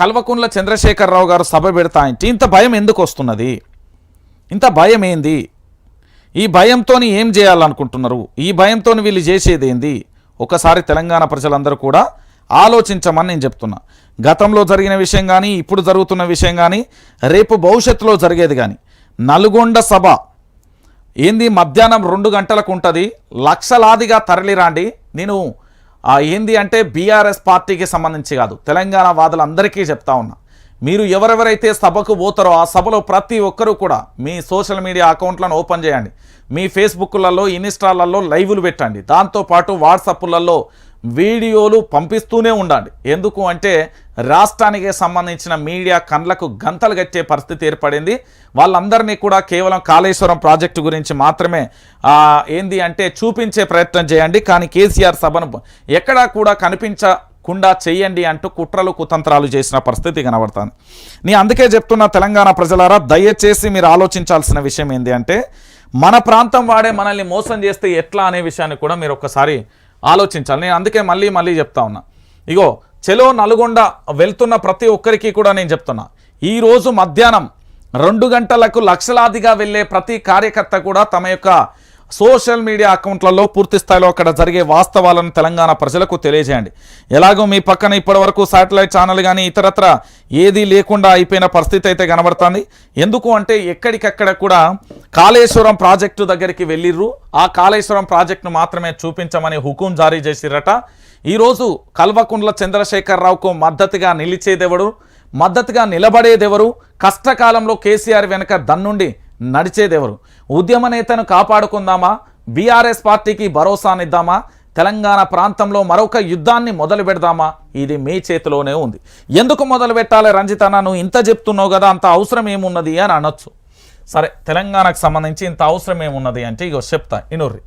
కల్వకుంట్ల చంద్రశేఖరరావు గారు సభ పెడతా అంటే ఇంత భయం ఎందుకు వస్తున్నది? ఇంత భయం ఏంది? ఈ భయంతో ఏం చేయాలనుకుంటున్నారు? ఈ భయంతో వీళ్ళు చేసేదేంది? ఒకసారి తెలంగాణ ప్రజలందరూ కూడా ఆలోచించమని నేను చెప్తున్నా. గతంలో జరిగిన విషయం కానీ ఇప్పుడు జరుగుతున్న విషయం కానీ రేపు భవిష్యత్తులో జరిగేది కానీ నల్గొండ సభ ఏంది? మధ్యాహ్నం రెండు గంటలకు ఉంటుంది. లక్షలాదిగా తరలిరాండి. నేను ఏంది అంటే బీఆర్ఎస్ పార్టీకి సంబంధించి కాదు. తెలంగాణ వాదులందరికీ చెప్తా ఉన్నా. మీరు ఎవరెవరైతే సభకు పోతారో ఆ సభలో ప్రతి ఒక్కరూ కూడా మీ సోషల్ మీడియా అకౌంట్లను ఓపెన్ చేయండి. మీ ఫేస్బుక్లలో ఇన్స్టాలలో లైవ్లు పెట్టండి. దాంతోపాటు వాట్సాప్లలో వీడియోలు పంపిస్తూనే ఉండండి ఎందుకు అంటే రాష్ట్రానికి సంబంధించిన మీడియా కండ్లకు గంతలు గట్టే పరిస్థితి ఏర్పడింది. వాళ్ళందరినీ కూడా కేవలం కాళేశ్వరం ప్రాజెక్టు గురించి మాత్రమే ఏంది అంటే చూపించే ప్రయత్నం చేయండి. కానీ కేసీఆర్ సభను ఎక్కడా కూడా కనిపించకుండా చేయండి అంటూ కుట్రలు కుతంత్రాలు చేసిన పరిస్థితి కనబడుతుంది. నేను అందుకే చెప్తున్న తెలంగాణ ప్రజలారా దయచేసి మీరు ఆలోచించాల్సిన విషయం ఏంటి అంటే మన ప్రాంతం వాడే మనల్ని మోసం చేస్తే ఎట్లా అనే విషయాన్ని కూడా మీరు ఒక్కసారి ఆలోచించాలి. నేను అందుకే మళ్ళీ మళ్ళీ చెప్తా ఉన్నా. ఇగో చెలో నల్గొండ వెళ్తున్న ప్రతి ఒక్కరికి కూడా నేను చెప్తున్నా. ఈరోజు మధ్యాహ్నం రెండు గంటలకు లక్షలాదిగా వెళ్ళే ప్రతి కార్యకర్త కూడా తమ యొక్క సోషల్ మీడియా అకౌంట్లలో పూర్తి స్థాయిలో అక్కడ జరిగే వాస్తవాలను తెలంగాణ ప్రజలకు తెలియజేయండి. ఎలాగో మీ పక్కన ఇప్పటివరకు శాటిలైట్ ఛానల్ కానీ ఇతరత్ర ఏదీ లేకుండా అయిపోయిన పరిస్థితి అయితే కనబడుతుంది. ఎందుకు అంటే ఎక్కడికక్కడ కూడా కాళేశ్వరం ప్రాజెక్టు దగ్గరికి వెళ్ళిర్రు. ఆ కాళేశ్వరం ప్రాజెక్టును మాత్రమే చూపించమని హుకుం జారీ చేసిరట. ఈరోజు కల్వకుండ్ల చంద్రశేఖరరావుకు మద్దతుగా నిలిచేదెవడు మద్దతుగా నిలబడేదెవరు? కష్టకాలంలో కేసీఆర్ వెనుక దన్నుండి నడిచేదెవరు? ఉద్యమ నేతను కాపాడుకుందామా? బీఆర్ఎస్ పార్టీకి భరోసానిద్దామా? తెలంగాణ ప్రాంతంలో మరొక యుద్ధాన్ని మొదలు పెడదామా? ఇది మీ చేతిలోనే ఉంది. ఎందుకు మొదలు పెట్టాలి రంజితన్న నువ్వు ఇంత చెప్తున్నావు కదా అంత అవసరం ఏమున్నది అని అనొచ్చు. సరే తెలంగాణకు సంబంధించి ఇంత అవసరం ఏమున్నది అంటే ఇగో చెప్తా ఇనుర్రి.